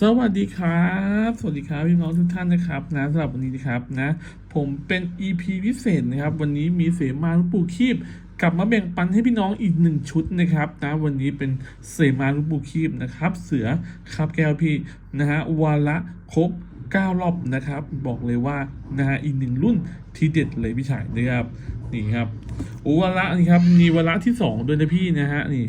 สวัสดีครับ สวัสดีครับพี่น้องทุกท่านนะครับนะสำหรับวันนี้นะครับนะผมเป็น EP พิเศษนะครับ วันนี้มีเสมาลวงปู่คีบ กลับมาแบ่งปันให้พี่น้องอีกหนึ่งชุดนะครับนะวันนี้เป็นเสมาลวงปู่คีบนะครับ เสือคาบแก้วพี่นะฮะวาระครบ9รอบนะครับ บอกเลยว่านะฮะอีกหนึ่งรุ่นที่เด็ดเลยพี่ชายนะครับนี่ครับโอวาระนี่ครับมีวาระที่สองด้วยนะพี่นะฮะนี่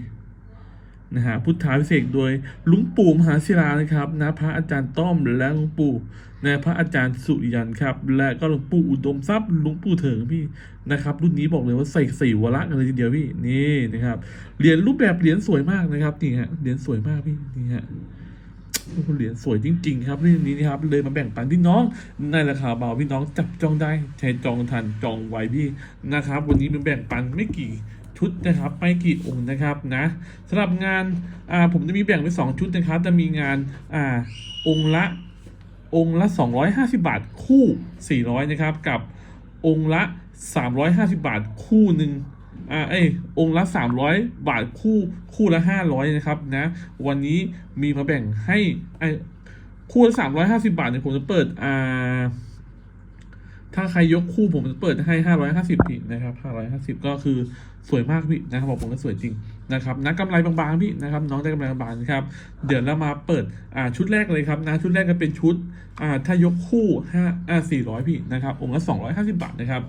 นะฮะพุทธาพิเศษโดยหลุงปู่มหาศิลานะครับนะพระอาจารย์ต้อมและหลุงปู่นะพระอาจารย์สุยันครับ และก็หลวงปู่อุดมทรัพย์หลุงปู่เถิงพี่นะครับ รุ่นนี้บอกเลยว่าใส่สี่วระกันเลยทีเดียวพี่นี่นะครับเหรียญรูปแบบเหรียญสวยมากนะครับนี่ฮะเหรียญสวยมากพี่นี่ฮะเหรียญสวยจริง ๆ ครับเรื่องนี้นะครับเลยมาแบ่งปันพี่น้องในราคาเบาพี่น้องจับจองได้ใช้จองทันจองไว้พี่นะครับ วันนี้มาแบ่งปันไม่กี่ ชุดนะครับไม่กี่องค์นะครับนะสำหรับงานอ่าผมจะมีแบ่งเป็นสองชุดนะครับ จะมีงานอ่าองค์ละองค์ละ 250 บาทคู่ 400 นะครับ กับองค์ละ 350 บาทคู่หนึ่งอ่าเอ้องค์ละ 300 บาทคู่คู่ละ 500 นะครับนะวันนี้มีมาแบ่งให้ไอ้คู่ละ350 บาทเนี่ยผมจะเปิดอ่า ถ้าใครยกคู่ผมจะเปิดให้ 550พี่นะครับ 550 ก็คือสวยมากพี่นะครับบอกผมก็สวยจริงนะครับนะกำไรบางๆพี่นะครับ น้องได้กำไรบางๆนะครับ เดี๋ยวเรามาเปิดอ่าชุดแรกเลยครับนะชุดแรกก็เป็นชุดอ่าถ้ายกคู่5อ่า400 พี่นะครับ องค์ละ 250 บาทนะครับ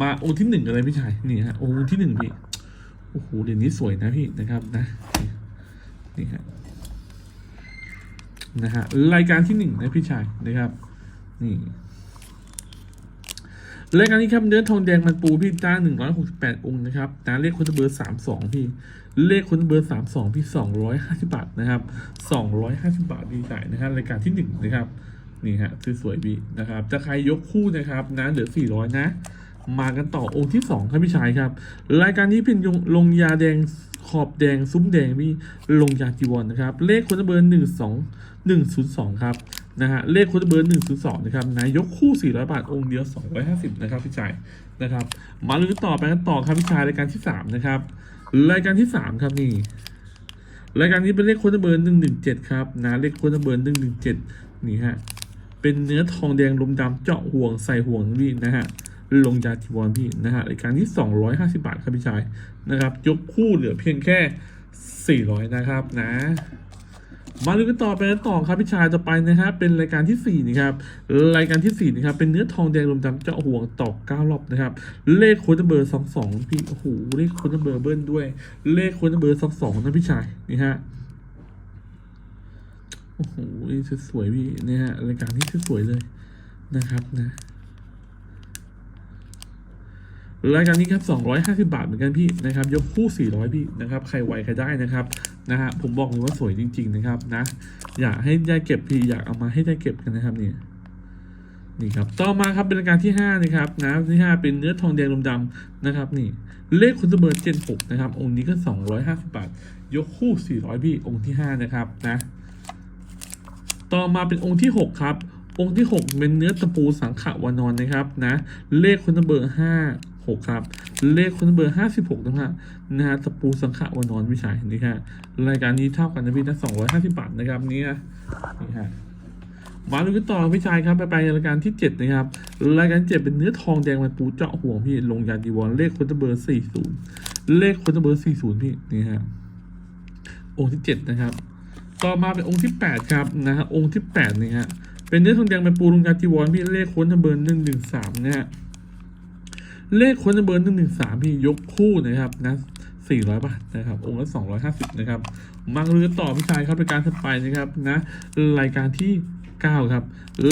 มาองค์ที่หนึ่งกันเลยพี่ชายนี่ฮะองค์ที่หนึ่งพี่โอ้โหเดี๋ยวนี้สวยนะพี่นะครับนะนี่ฮะนะฮะรายการที่หนึ่งนะพี่ชายนะครับ นี่ รายการนี้ครับเนื้อทองแดงมันปูพี่จ้าหนึ่งร้อยหกสิบแปดองค์นะครับนะเลขคนเบอร์สามสองพี่ เลขคนเบอร์สามสองพี่สองร้อยห้าสิบาทนะครับสองร้อยห้าสิบาทดีใจนะครับรายการที่หนึ่งนะครับนี่ฮะสวยๆพี่นะครับจะใครยกคู่นะครับนะเหลือสี่ร้อยนะ มากันต่อองค์ที่สองครับพี่ชายครับ รายการนี้เป็นลงยาแดงขอบแดงซุ้มแดงพี่ลงยาจีวรนนะครับ เลขคนเบอร์หนึ่งสองหนึ่งศูนย์สองครับ นะฮะเลขคนเบอร์หนึ่งศูนย์สองนะครับนะยกคู่สี่ร้อยบาท องค์เดียวสองร้อยห้าสิบนะครับพี่ชายนะครับ มาลุ้นต่อไปกันต่อครับพี่ชายรายการที่สามนะครับ รายการที่สามครับนี่รายการนี้เป็นเลขคนเบอร์หนึ่งหนึ่งเจ็ดครับนะเลขคนเบอร์หนึ่งหนึ่งเจ็ดนี่ฮะเป็นเนื้อทองแดงลมดำเจาะห่วงใส่ห่วงพี่นะฮะลงยาจีวรพี่นะฮะรายการที่ 250 บาทครับพี่ชายนะครับ ยกคู่เหลือเพียงแค่ 400 นะครับนะ มาดูกันต่อไปกันต่อครับพี่ชายต่อไปนะครับเป็นรายการที่ 4 นะครับ รายการที่ 4 นะครับ เป็นเนื้อทองแดงลมดำเจาะห่วงตอก9รอบนะครับ เลขโค้ดเบอร์22พี่โอ้โหเลขโค้ดเบอร์เบิ้ลด้วย เลขโค้ดเบอร์22นะพี่ชายนี่ฮะโอ้โหนี่สวยพี่เนี่ยฮะรายการที่สวยเลยนะครับนะรายการนี้ครับ 250 บาทเหมือนกันพี่นะครับ ยกคู่ 400 พี่นะครับ ใครไหวใครได้นะครับ นะฮะผมบอกเลยว่าสวยจริง ๆ นะครับนะอยากให้ได้เก็บพี่อยากเอามาให้ได้เก็บกันนะครับเนี่ยนี่ครับต่อมาครับเป็นรายการที่5นะครับนะที่5เป็นเนื้อทองแดงลมดำนะครับนี่เลขคุณเบอร์เจน6นะครับองค์นี้ก็ 250 บาท ยกคู่ 400พี่องค์ที่ 5 นะครับนะต่อมาเป็นองค์ที่ 6 ครับ องค์ที่ 6 เป็นเนื้อตะปูสังขวานอนนะครับนะเลขคนเบอร์5 6 ครับ เลขคนเบอร์ 56 นะฮะนะฮะตะปูสังขะวานอนวิชัยนี่ครับรายการนี้เท่ากันนะพี่นะ250 บาทนะครับนี่นะนี่ฮะมาดูกันต่อพี่ชายครับไปไปรายการที่ 7 นะครับ รายการ7เป็นเนื้อทองแดงมันปูเจาะห่วงพี่ลงยาดีวอนเลขคนเบอร์ 40 เลขคนเบอร์ 40 พี่นี่ฮะองค์ที่ 7 นะครับ ต่อมาเป็นองค์ที่แปดครับนะฮะองค์ที่แปดเนี่ยฮะเป็นเนื้อทองแดงเป็นปูรุงยาจีวรพี่เลขค้นเบอร์หนึ่งหนึ่งสามนะฮะ เลขคนเบอร์หนึ่งหนึ่งสามพี่ยกคู่นะครับนะสี่ร้อยบาทนะครับ องค์ละสองร้อยห้าสิบนะครับมังเรือต่อพี่ชายครับรายการถัดไปนะครับนะรายการที่เก้าครับ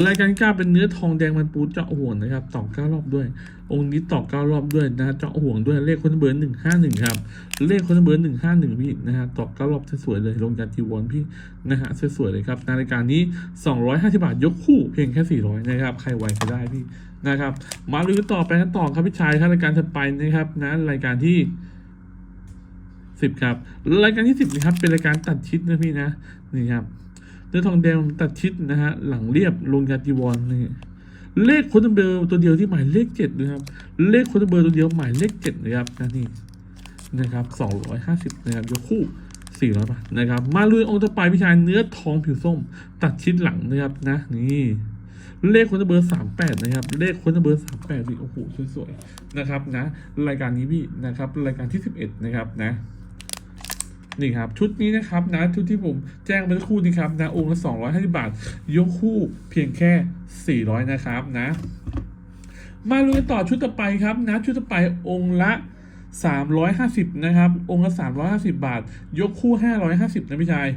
รายการเก้าเป็นเนื้อทองแดงมันปูเจาะห่วงนะครับตอกเก้ารอบด้วย องค์นี้ตอกเก้ารอบด้วยนะเจาะห่วงด้วยเลขคนเบอร์หนึ่งห้าหนึ่งครับเลขคนเบอร์หนึ่งห้าหนึ่งพี่นะฮะตอกเก้ารอบสวยเลยลงยากจีวรพี่นะฮะสวยๆเลยครับในรายการนี้250บาทยกคู่เพียงแค่400นะครับใครไหวก็ได้พี่ นะครับ มาดูต่อไปกันต่อครับพี่ชายครับรายการถัดไปนะครับนะรายการที่10ครับรายการที่10นะครับเป็นรายการตัดชิดนะพี่นะนี่ครับเนื้อทองแดงตัดชิดนะฮะหลังเรียบลงยาจีวรนี่เลขคนเบอร์ตัวเดียวที่หมายเลขเจ็ดนะครับ เลขคนเบอร์ตัวเดียวหมายเลขเจ็ดนะครับนะนี่นะครับ250นะครับยกคู่สี่ร้อยบาทนะครับ มาลุยองค์ต่อไปพี่ชายเนื้อทองผิวส้ม ตัดชิ้นหลังนะครับนะนี่ เลขคนเบอร์สามแปดนะครับ เลขคนเบอร์สามแปดพี่โอ้โหสวยๆนะครับนะ รายการนี้พี่นะครับ รายการที่สิบเอ็ดนะครับนะนี่ครับชุดนี้นะครับนะชุดที่ผมแจ้งไปสักครู่นี้ครับนะองค์ละสองร้อยห้าสิบาท ยกคู่เพียงแค่สี่ร้อยนะครับนะ มาลุยกันต่อชุดต่อไปครับนะชุดต่อไปองค์ละ 350 นะครับ องค์ละ 350 บาท ยกคู่ 550 นะพี่ชาย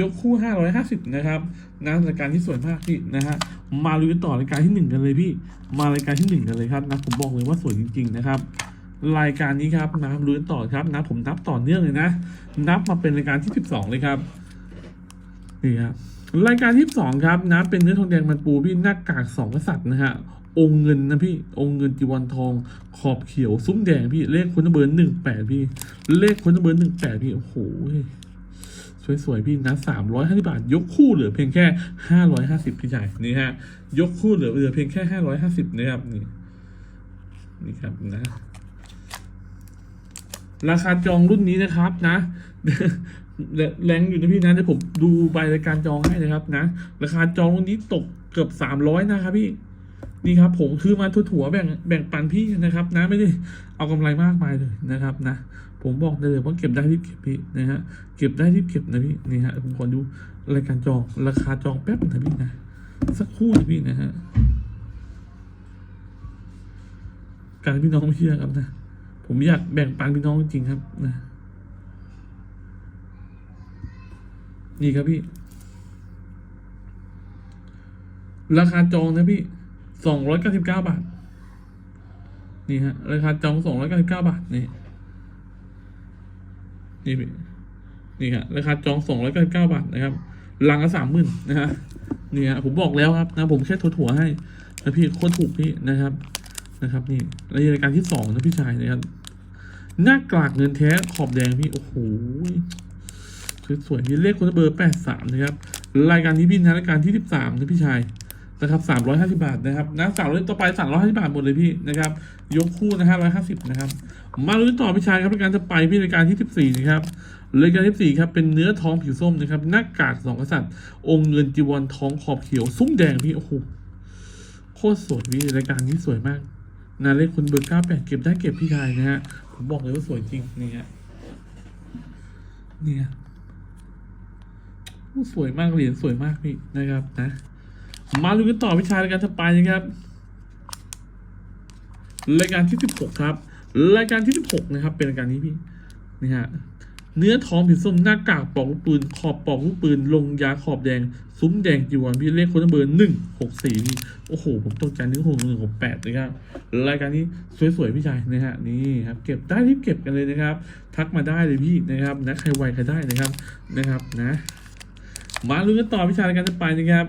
ยกคู่ 550 นะครับนะรายการที่สวยมากพี่นะฮะ มาลุยต่อรายการที่ 1 กันเลยพี่ มารายการที่ 1 กันเลยครับนะ ผมบอกเลยว่าสวยจริง ๆ นะครับ รายการนี้ครับนะลุยกันต่อครับนะ ผมนับต่อเนื่องเลยนะ นับมาเป็นรายการที่ 12 เลยครับ นี่ครับรายการที่สองครับนะ เป็นเนื้อทองแดงมันปูพี่หน้ากากสองกษัตริย์นะฮะ องค์เงินนะพี่ องค์เงินจีวรทอง ขอบเขียว ซุ้มแดงพี่ เลขคนเบอร์หนึ่งแปดพี่ เลขคนเบอร์หนึ่งแปดพี่ โอ้โหสวยๆพี่นะสามร้อยห้าสิบาท ยกคู่เหลือเพียงแค่ห้าร้อยห้าสิบพี่ชายนี่ฮะ ยกคู่เหลือเหลือเพียงแค่ห้าร้อยห้าสิบนะครับนี่ นี่ครับนะ ราคาจองรุ่นนี้นะครับนะแรงอยู่นะพี่นะเดี๋ยวผมดูใบรายการจองให้นะครับนะ ราคาจองรุ่นนี้ตกเกือบสามร้อยนะครับพี่ นี่ครับผมคือมาถั่วแบ่งแบ่งปันพี่นะครับ นะไม่ได้เอากำไรมากมายเลยนะครับนะ ผมบอกได้เลยว่าเก็บได้รีบเก็บพี่นะฮะเก็บได้รีบเก็บนะพี่นี่ฮะผมขอดูรายการจองราคาจองแป๊บนะพี่นะสักครู่นะพี่นะฮะการพี่น้องไม่เชื่อครับนะ ผมอยากแบ่งปันพี่น้องจริงครับนะนี่ครับพี่ ราคาจองนะพี่ สองร้อยเก้าสิบเก้าบาท นี่ฮะ ราคาจองสองร้อยเก้าสิบเก้าบาท นี่ นี่นี่ฮะ ราคาจองสองร้อยเก้าสิบเก้าบาทนะครับ ลังละสามหมื่นนะฮะ นี่ฮะ ผมบอกแล้วครับนะ ผมแค่ถั่วให้นะพี่โคตรถูกพี่นะครับ นะครับ นี่รายการที่สองนะพี่ชายนะครับ หน้ากากเงินแท้ขอบแดงพี่ โอ้โหสวยๆนี่เลขคนเบอร์แปดสามนะครับ รายการนี้พี่นะรายการที่สิบสามนะพี่ชาย นะครับสามร้อยห้าสิบาทนะครับนะสามร้อยต่อไปสามร้อยห้าสิบาทหมดเลยพี่นะครับยกคู่นะฮะร้อยห้าสิบนะครับมาลุ้นต่อพี่ชายครับรายการจะไปพี่รายการที่สิบสี่นะครับรายการที่สี่ครับเป็นเนื้อทองผิวส้มนะครับหน้ากากสองกษัตริย์ องค์เงินจีวรทองขอบเขียว ซุ้มแดงพี่โอ้โหโคตรสวยพี่รายการนี้สวยมากนาเลขคนเบอร์เก้าแปดเก็บได้เก็บพี่ชายนะฮะผมบอกเลยว่าสวยจริงนี่ฮะนี่ฮะสวยมากเหรียญสวยมากพี่นะครับนะ มาดูกันต่อวิชารายการถัดไปนะครับรายการที่สิบหกครับ รายการที่สิบหกนะครับ เป็นรายการนี้พี่นี่ฮะเนื้อทองผิวส้มหน้ากากปอกลูกปืน ขอบปอกลูกปืน ลงยาขอบแดง ซุ้มแดงจีวรพี่เลขคนเบอร์หนึ่งหกสี่พี่โอ้โห ผมตกใจนึกหกหนึ่งหกแปดนะครับรายการนี้สวยๆพี่ชายนะฮะนี่ครับเก็บได้รีบเก็บกันเลยนะครับ ทักมาได้เลยพี่นะครับนะใครไวใครได้นะครับนะครับนะ มาลุ้นกันต่อวิชารายการต่อไปนะครับ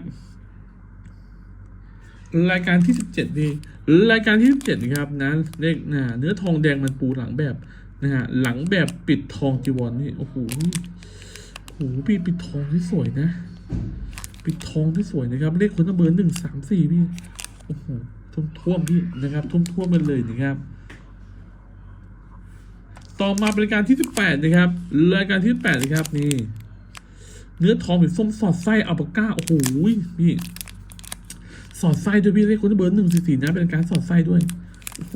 รายการที่สิบเจ็ดดีรายการที่สิบเจ็ดนะครับนะเลขนะเนื้อทองแดงมันปูหลังแบบนะฮะหลังแบบปิดทองจีวรนนี่โอ้โหโอ้โหพี่ปิดทองที่สวยนะ ปิดทองที่สวยนะครับ เลขคนเบอร์หนึ่งสามสี่พี่โอ้โหท่วมท่วมพี่นะครับท่วมท่วมๆกันเลยนะครับ ต่อมาเป็นรายการที่สิบแปดนะครับรายการที่สิบแปดนะครับนี่ เนื้อทองเป็นส้มสอดไส้อัลปาก้าโอ้โหพี่ สอดไส้ด้วยพี่เลขคนเบอร์หนึ่งสี่สี่นะเป็นการสอดไส้ด้วยโอ้โห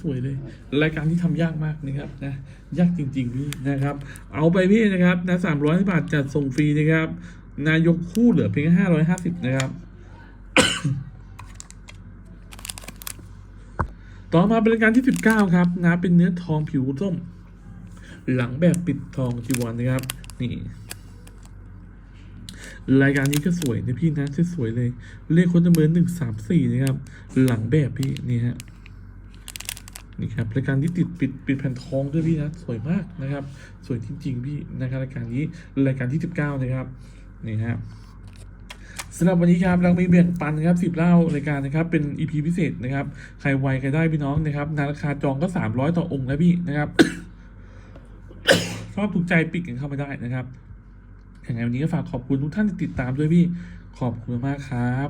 สวยๆเลย รายการที่ทำยากมากนะครับนะยากจริงๆพี่นะครับ เอาไปพี่นะครับนะสามร้อยบาทจัดส่งฟรีนะครับ นายกคู่เหลือเพียงห้าร้อยห้าสิบนะครับต่อมาเป็นรายการที่สิบเก้าครับนะเป็นเนื้อทองผิวส้ม หลังแบบปิดทองจีวรนะครับ นี่ รายการนี้ก็สวยนะพี่นะสวยเลย เลขคนจำเบอร์หนึ่งสามสี่นะครับ หลังแบบพี่นี่ฮะนี่ครับรายการที่ติดปิดปิดแผ่นทองด้วยพี่นะสวยมากนะครับ สวยจริงๆพี่นะครับรายการนี้รายการที่สิบเก้านะครับนี่ฮะสำหรับวันนี้ครับเรามีแบ่งปันนะครับสิบเล่ารายการนะครับเป็น EP พิเศษนะครับ ใครไวใครได้พี่น้องนะครับนาราคาจองก็สามร้อยต่อองค์นะพี่นะครับชอบถูกใจปิดกันเข้ามาได้นะครับ ยังไงวันนี้ก็ฝากขอบคุณทุกท่านที่ติดตามด้วยพี่ ขอบคุณมากครับ